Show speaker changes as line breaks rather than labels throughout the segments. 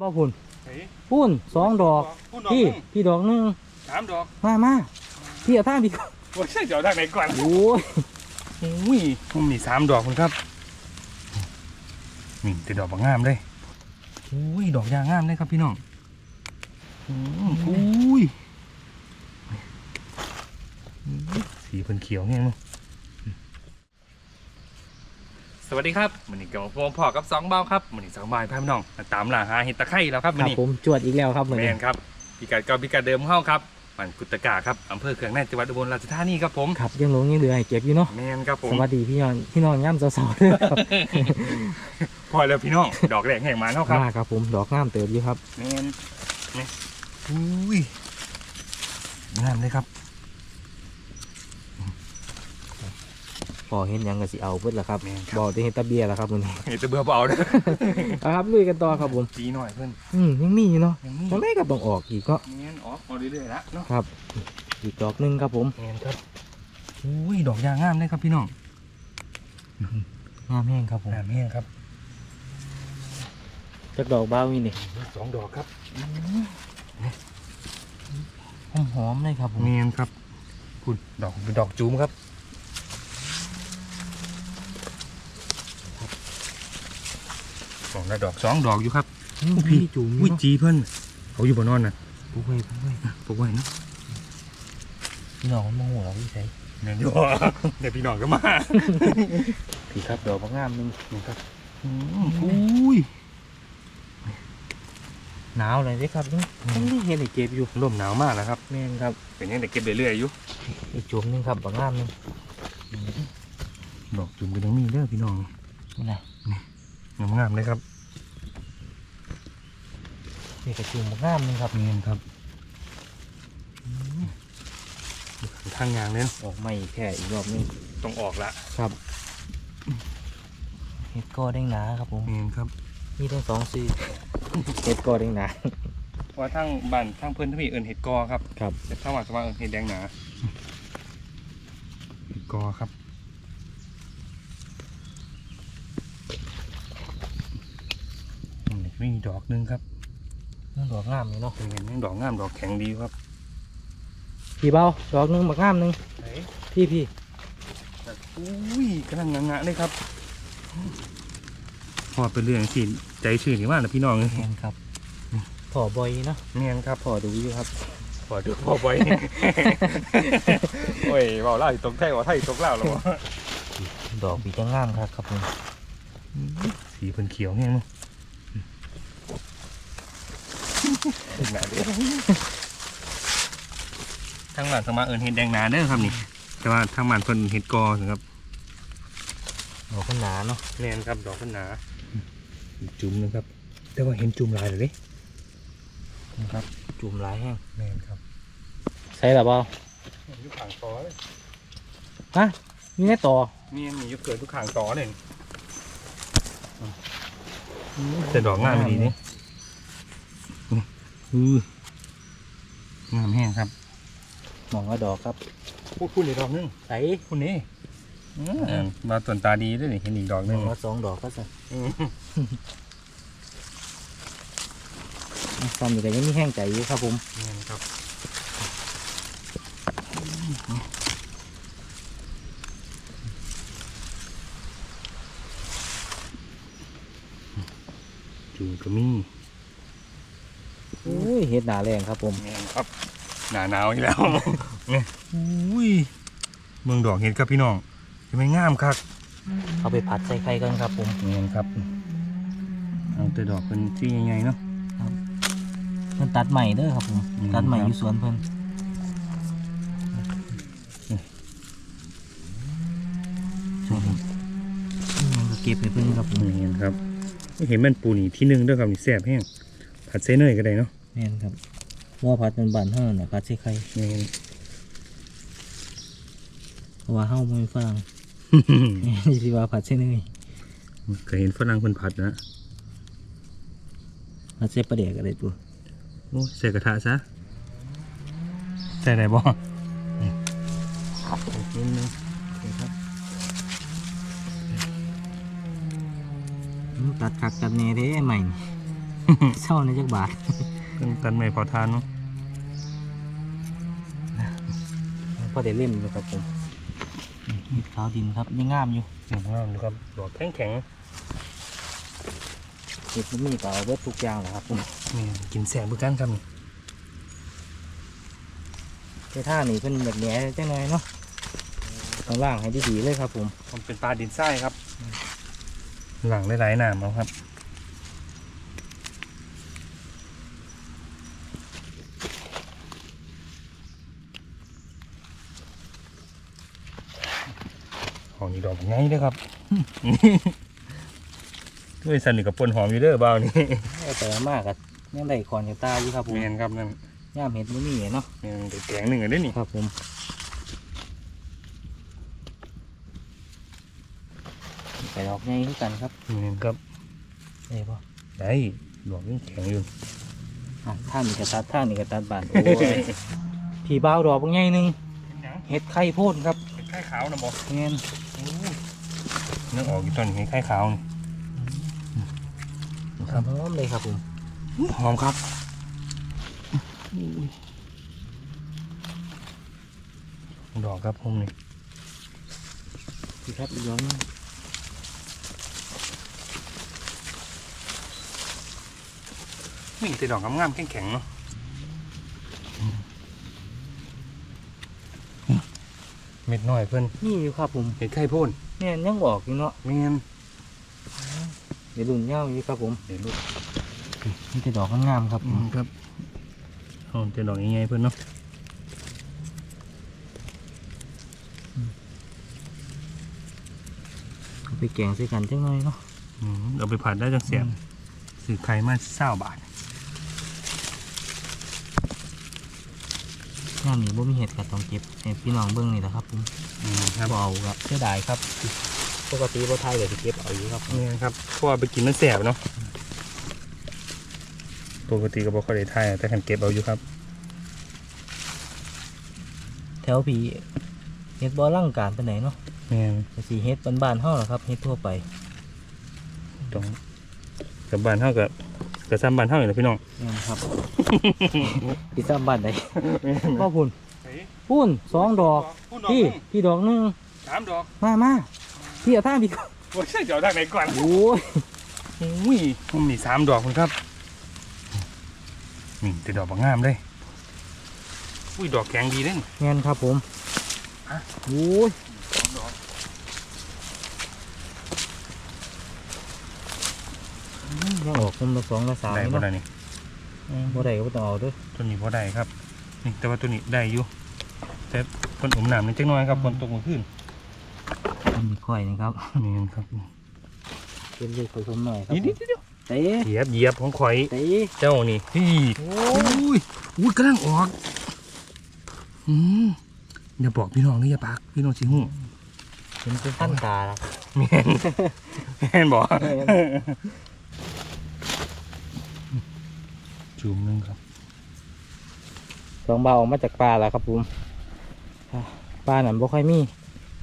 บ่พุ่น
เฮ้ย
พุ่นสองดอก
พูดดอก
พี่
หนึ่ง
พี่ดอกหนึง
สามดอก
มามาพี่เอาทางพี่ก่อน
ว่าใช่เดี๋ยวทางไหนก่อน
โอ้ย
อุ้ยผมมีสามดอกคุณครับนี่แต่ดอกบางงามเลยอุ้ยดอกยางงามเลยครับพี่น้องอืมอุ้ยสีเพิ่นเขียวเงี้ยมั้งส วัสดีครับมันนี่กับผมพ่อกับสองเบ้าครับมันนี่สองบายพาพี่น้องมาตามล่าหาเห็ดตะไคร้แล้วครับ
ค
มัน
รับ
นี่
ผมจวดอีกแล้วครับเหมือน
แม
กัน
นครับพิกัดเก่าพิกัดเดิมเข้าครับมันกุตกาครับอำเภอเขืองแน่นจังหวัดอุบลราชธานีครับผม
ครับยังหลงยังเหลือให้เก็บอยู่เนาะ
แมนครับผม
สวัสดีพี่น้องพี่น้องย่ำสาวๆด้วยครับ
พอแล้วพี่น้องดอกแรกแห่งมาแล้วครับ
มาครับผมดอกงามเติบอยู่ครับ
แมนนี่อุ้ยงามเลยครับ
อเห็นหยังก็สิเอาเพิ่นละครับ
แม่นครับ
บอกจะเห็นตะเบียละครับมื้อนี้
เห็นแตะเบื่อเบาเลย
เอาครับลุยกันต่อครับผม
ปีหน่อยเพื่อน
อืมยังมีอยู่เนาะ
ยังนี่
จังไดก็ต้องออกอีกเนาะ
แมนออกมาเรื่อยๆแล้วเนาะ
ครับอีกดอกหนึงครับผม
แมนครับอุ้ยดอกยางงามเลยครับพี่น้อง
งามแห้งครับผม
งามแห้งครับ
จักดอกบ้าวนี่นี่
สองดอกครับ
หอมๆเลยครับผม
แมนครับคุณดอกเป็นดอกจูมครับ สองดอกสองดอกอยู่ครับ
อืม
พี่
พี่จุ๋ม
อุ้ย
เนาะ
จีเพิ่นเขาอยู่บนนอนนะ
ปุ๊บไว้ปุ๊บไว้
ปลูกไว้เนาะ
พี่น้องมันโมโหเราพี่ใส่
แม่นอยู่เดี๋ยวพี่น้องก็มา
พี่ครับดอกบางงามหนึง
นี่ครับอืมอุ้ย
หนาวเลยเด้ครับนี่นี่เห็นไอ้เก็บอยู่
ลมหนาวมากนะครับ
แม่นครับ
เป็นยังแต่เก็บเรื่อยๆอยู่
อีกจุ่มหนึงครับบางงามหนึง
ดอกจุ่มก็ยังมีเด้อพี่น้อง
นี่นะ
งามๆเลยครับ
นี่กระจุ่มบางงามหนึงครับ
เนียนครับทางยางเนี่ย
ออกไม่แค่อีกรอบหนึง
ต้องออกละ
ครับเห็ดกอแดงหนาครับผม
เนียนครับ
มีทั้งสองสีเห็ดกอแดงหนา
เพราะว่าทางบ้านทางเพื่อนที่มีเอิญเห็ดกอครับ
ครับ
แต่ถ้าว่าจะว่าเอิญเห็ดแดงหนาเห็ดกอครับอืมมีดอกหนึงครับ
นั่นดอกงามเลยเนาะ
เป็นไงดอกงามดอกแข็งดีครับ
พี่เบาดอกหนึงบางงามหนึง
ไหน
พี่พี่
อุ้ยกำลังงะๆเลยครับพอเป็นเรื่องสิใจชื่นที่ว่านะพี่น้องเลย
แมนครับพอบอยเนาะ
เนียนครับ
พอดูอยู่ครับ
พอดูพอไว้โอ้ยเบาเล่าอยู่ตรงไทยว่าไทยตรงเล่าหรอวะ
ดอกปีจะงามครับครับผม
สีเพิ่นเขียวเนี่ยมั้ง หนาเด้อทางบ้านสมาเอิญเห็ดแดงหนาเด้อครับนี่ แต่ว่าทางบ้านเพิ่นเห็ดกอนะครับ
ดอกมันหนาเนาะ
แน่นครับดอกเพิ่นหนาจุ่มนะครับ แต่ว่าเห็นจุ่มหลายเลยเด้
นะครับ จุ่มหลายแห้ง
แน่นครับ
ใส่หรอเปล่า
อยู่ข้างตอเลย
ฮะมีแน่ต่อ
นี่มีอยู่เกิดทุกข้างตอเลยแต่ดอกงามไม่ดีนี่ อืองามแห้งครับ
มองว่าดอกครับ
พูดพูดอีกดอกนึง
ใส่
พูดนี่อืมมาต้นตาดีด้วยนี่เห็นอีกดอก
ม
นึ
องงว่าสองดอกก็ใส่
อืม
ซ้ำอยู่แต่ยังมีแห้งใจอยู่ครับผม
นี่ครับจูก็มี
โอ้ยเห็ดหนาแรงครับผม
นี่ครับหนาหนาวอีกแล้วเนี่ยอุ้ยเมืองดอกเห็ดครับพี่น้องจะไม่งามครับ
เอาไปผัดใส่ไข่กันครับผม
นี่ครับเอาแต่ดอกเป็นที่ใหญ่ๆเนาะ
เพิ่นตัดใหม่เด้อครับผม
อืม
ตัดใหม่
ครับ
อยู่สวนเพิ่นส่วนนี้มันก็เก็บให้เพิ่นครับผม
นี่ครับเห็นมันปูนี่ที่หนึ่งด้วยครับนี่แซ่บแห้งผัดเส้นเนยก็ได้เนาะ
แม่นครับว่าผัดเป็นบานเฮาน่ะผัดใส่ไข่
นี่
เพราะว่าเฮาบ่มีฝรั่งนี่สิว่าผัดใส่เนย
เคยเห็นฝรั่งเพิ่นผัดนะ
ผัดใส่ปลาแดกอะไรตัว
โอ้ยใส่กระทะซะใส่ไหนบ่นี่นิดนึงนี่ครับ
อืมตัดคักตัดแหน่เด้ใหม่นี่เช่าในจักบาท
เครื่องตันไม่พอทานเนาะ
พอได้เล่มอยู่ครับผมมีขาวดินครับยังงามอยู่
สวยงามเลยครับดอกแข็งแข็ง
เห็ดมันมีก็เอาเบิดทุกอย่างแหละครับผม
ๆนี่กินแสบเหมือนกันครับนี่
แต่ท่านี่เป็นแบบแหน่จังหน่อยเนาะต้องล่างให้ดีๆเลยครับผม
มันเป็นปลาดินทรายครับหลังหลายๆหนามเอาครับ องนี่ดอกง่ายเลยครับด้วยสันนี่กับปนหอมอยู่เด้อเบานี่
แต่ละมากกับยังได้คอนอยู่ตาอยู่ครับผม
เมียนครับนั่น
ย่ามเห็ดมันมีเนาะ
เมียนเด็กแกงหนึ่งอันนี้นี่
ครับผมไปดอกใหญ่คือกันครับ
เมียนครับ
เอ้ยพ่อ
ได้ดอกยังแข็งอยู่
อะท่านนี่กระตัดท่านนี่กระตัดบานโอ้ยผีบ้าวดอกบางใหญ่หนึงเห็ดไข่โพดครับ
เป็นไข่ขาวนะบอ
เงี้ ย
นึกออกอยู่ตอนนี้ไข่ขาวนี่
ครับพร้อมเลยครับผม
หอมครับดอกครับผมนี่
พี่ครับอีกดอกหนึง
มีแต่ดอกงามๆแข็งๆเนาะ เม็ดน้อยเพิ่น
นี่อยู่ครับผม
เห็ดไข่พ่น
เนี่ยยังบอกอยู่เนาะ
เมียน
เดี๋ยวรุ่นเงาอยู่ครับผม
เดี๋ยวลูก
นี่จะดอกงามๆครับ
อืมครับเอาแต่ดอกใหญ่ๆเพิ่นเนาะ
เอาไปแกงใส่กันจังหน่อยเนาะ
อืมเอาไปผัดได้จังเสียบซื้อไข่มาเศร้าบาท
งามนี่บ่มีเห็ดก็ต้องเก็บให้พี่น้องเบิ่งนี่แหละครับผม
อืมครับ
บ่เอาครับเสียดายครับ ปกติบ่ไทยก็สิเก็บเอาอยู่ครับ
นี่ครับเพราะว่าไปกินมันแสบเนาะปกติก็บอกเขาได้ทายแต่คันเก็บเอาอยู่ครับ
แถวผีเฮ็ดบ่ร่างการปานไหนเนาะ
แม่น
ก็สิเฮ็ดบ้านๆเฮาล่ะครับเฮ็ดทั่วไป
ตรงกับบ้านเท่ากับ กับซ้ำบ้านเท่าอยู่แล้วพี่น้อง
นี่นครับสิซ้ำบ้านใดก็พุ่นพุ่นสองดอกพี่พี่ดอกหนึง
สามดอก
มามาพี่เอาทางพี่ก่อน
โอ้ยเดี๋ยวทางไหนก่อน
โอ้ย
อุ้ยผมมีสามดอกคุณครับนี่แต่ดอกบางงามเลยอุ้ยดอกแข็งดีเลย
แม่นครับผม
อะ
โอ้ย
สองดอก
ยังออกคุมละสองละสาม
ได้
นี่
บ่
เนาะ
ได้นี่
บ่ได้ก็บ่ต้องเอาเด้วย
ตัวนี้บ่ได้ครับ นี่แต่ว่าตัวนี้ได้อยู่แต่คนอมน้ำนี่จังน้อยครับคนตกมาขึ้น
มันมีค่อยนะครับ
นี่ครับ
เป็นเล็กผสมหน่อยครับ
นี่นี่เดี๋ยว
เตะ
เหยียบเหยียบของข่อย
เตะ
เจ้านี่พี่
โอ้
อุ้ยอุ้ยกำลังออกอืมอย่าบอกพี่น้องนี่อย่าปากพี่น้องสิหู
เป็นเป็นขั้นตาแล้ว
แม่นแม่นบอก
แม่น
จุ่มหนึงครับ
สองเบาออกมาจากปลาแล้วครับผมอะปลาหนันบ่ค่อยมี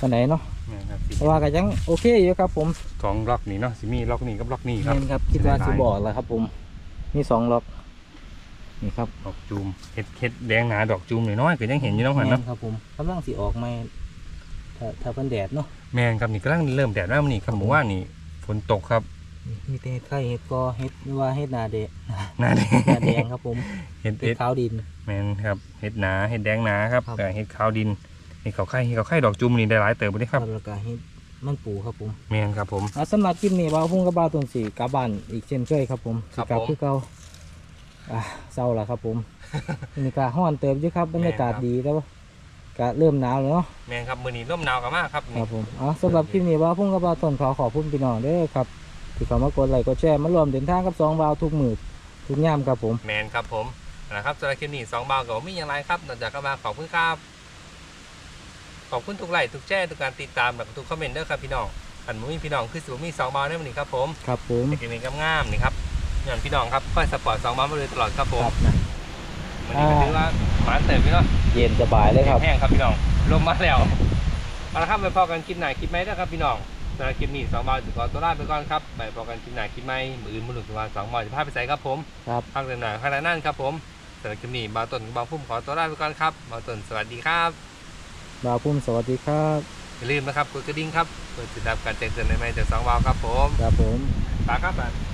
ปานไหนเนาะ
แม่นครับสิ
แต่ว่าก็ยังโอเคอยู่ครับ ผม
สองล็อกนี่เนาะสิมีล็อกนี่กับล็อกนี่ครับ
เห็นครับคิดว่าสิบออกแล้วครับ ผมมีสองล็อกนี่ครับ
ดอกจูมเห็ดเห็ดแดงหนาดอกจูมน้อยๆก็ยังเห็นอยู่เน้องหัน
แม่
เนาะ
นครับผมกำลังสิออกมาถ้าถ้าเพิ่นแดดเนาะ
แม่นครับนี่กำลังเริ่มแดดแล้วนี่ครับผมว่านี่ฝนตกครับ
นี่ มีแต่เห็ดไข่เห็ดกอเห็ดหรือว่าเห็ดนาเดะ
หนาแด
หนาแดงครับผม
เห็ด
เห็
เห็
ด
ด
ขาวดิน
แม่นครับเห็ดหนาเห็ดแดงหนาครับ
ครับ
กับเห็ดขาวดินเห็ดขาวไข่เห็ดขาวไข่ดอกจูมนี่ได้หลายเติบเลยครับ
แล้วก็เห็ดมันปูครับผม
แม่นครับผม
อะสำหรับคลิปนี้บ่าวพุ่งกับบ่าวตุนสีกลับบ้านอีกเช่นเคยครับผม
ครับ
สิกลับ
ผม
คือเก่าอะเศร้าแล้วครับผมนี่ก็ห้อนเติมอยู่ครับบรรยากาศ
แม่นครับ
ดีแล้วก็เริ่มหนาวแล้วเนาะ
แม่นครับมือนี้ร่มหนาวกันมากครับ
ค
นี่
รับผม อ๋อสำหรับคลิปนี้บ่าวพุ่งกับบ่าวตุนขอขอบคุณพี่น้องเด้อครับ ที่เข้ามากดไลค์กดแชร์มารวมเดินทางกับสองบ่าวทุกมือทุกยามครับผม
แมนครับผมนะครับสำหรับคลิปนี้สองบาวกับไม่อย่างไรครับนอกจากก็มาขอบคุณครับ ขอบคุณทุกไลค์ทุกแจ้งทุกการติดตามแบบทุกคอมเมนต์เด้อครับพี่น้องอันมุ้มีพี่น้องคือสิบมีสองบาวในวันนี้ครับผม
ครับผม
เด็กนี้งามๆนี่ครับอย่างพี่น้องครับค่อยสปอร์ตสองบาวมาเลยตลอดครับผม
ครับนะ
วันนี้ก็ถือว่าหวานเติมพี่น้อง
เย็นสบายเลยครับ
แห้งๆครับพี่น้องลมมาแล้วเอาละครับไปพอกันคลิปไหนคลิปไหมนะครับพี่น้อง สำหรับคลิปนี้สองบาทถึงก่อนตัวลาไปก่อนครับไปบอกกันคลิปหน้าคลิปใหม่มืออื่นมือหนึ่งตัวสองบาทจะพาไปใส่ครับผม
ครับ
พักเดินหน้าขนาดนั้นครับผมสำหรับคลิปนี้บาวต้นบาวพุ่มขอตัวลาไปก่อนครับบาวต้นสวัสดีครับ
บ่าวพุ่มสวัสดีครับ
อย่าลืมนะครับกดกระดิ่งครับเพื่อติดตามการแจ้งเตือนใหม่ๆจากสองบาวครับผม
ครับผม
ฝากครับ